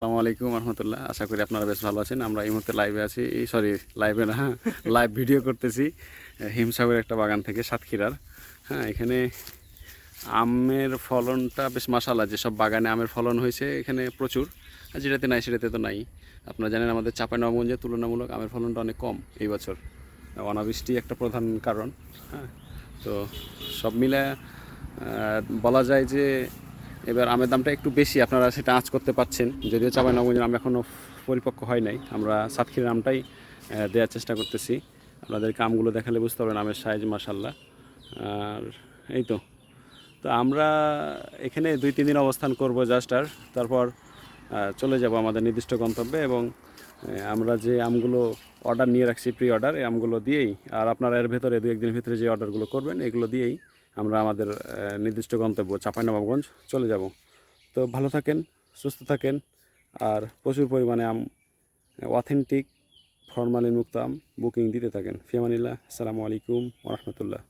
আসসালামু আলাইকুম রহমতুল্লাহ। আশা করি আপনারা বেশ ভালো আছেন। আমরা এই মুহূর্তে লাইভে আছি। সরি লাইভে না হ্যাঁ লাইভ ভিডিও করতেছি। হিমসাগরের একটা বাগান থেকে সাতক্ষীরার। হ্যাঁ এখানে আমের ফলনটা বেশ মাসালা যেসব বাগানে আমের ফলন হয়েছে, এখানে প্রচুর। আর যেটাতে নাই, সেটাতে তো নাই। আপনারা জানেন, আমাদের চাঁপাইনবাবগঞ্জে তুলনামূলক আমের ফলনটা অনেক কম এই বছর। অনাবৃষ্টি একটা প্রধান কারণ। হ্যাঁ তো সব মিলে বলা যায় যে এবার আমের দামটা একটু বেশি, আপনারা সেটা আঁচ করতে পাচ্ছেন যদিও চাঁপাইনবাবগঞ্জের আম এখনও পরিপক্ক হয় নাই। আমরা সাতক্ষীরার আমটাই দেওয়ার চেষ্টা করতেছি। আপনাদেরকে আমগুলো দেখালে বুঝতে পারবেন আমের সাইজ মাসাল্লাহ আর এই তো। তো আমরা এখানে দুই, তিন দিন অবস্থান করব জাস্ট আর। তারপর চলে যাব আমাদের নির্দিষ্ট গন্তব্যে এবং আমরা যে আমগুলো অর্ডার নিয়ে রাখছি প্রি অর্ডার এই আমগুলো দিয়েই, আর আপনারা এর ভেতরে দু একদিনের ভিতরে যে অর্ডারগুলো করবেন, এগুলো দিয়েই আমরা আমাদের নির্দিষ্ট গন্তব্য চাঁপাইনবাবগঞ্জ চলে যাব। তো ভালো থাকেন, সুস্থ থাকেন, আর প্রচুর পরিমাণে আম অথেন্টিক ফরমালিন মুক্ত আম বুকিং দিতে থাকেন। ফিয়ামানিল্লাহ, আসসালামু আলাইকুম রহমতুল্লাহ।